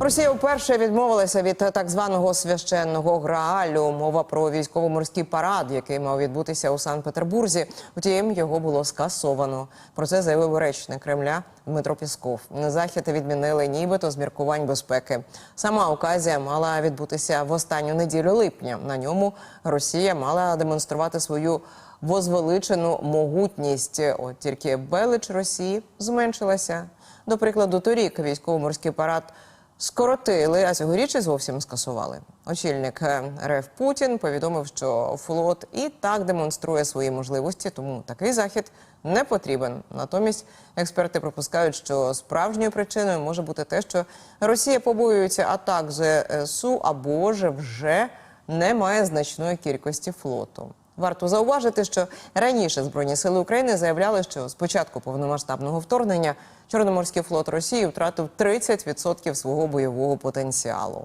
Росія вперше відмовилася від так званого священного граалю. Мова про військово-морський парад, який мав відбутися у Санкт-Петербурзі. Втім, його було скасовано. Про це заявив речник Кремля Дмитро Пісков. Захід відмінили нібито з міркувань безпеки. Сама оказія мала відбутися в останню неділю липня. На ньому Росія мала демонструвати свою возвеличену могутність. От тільки велич Росії зменшилася. До прикладу, торік військово-морський парад скоротили, а цьогоріч і зовсім скасували. Очільник е, РФ Путін повідомив, що флот і так демонструє свої можливості, тому такий захід не потрібен. Натомість експерти припускають, що справжньою причиною може бути те, що Росія побоюється атак ЗСУ або ж вже не має значної кількості флоту. Варто зауважити, що раніше Збройні сили України заявляли, що з початку повномасштабного вторгнення Чорноморський флот Росії втратив 30% свого бойового потенціалу.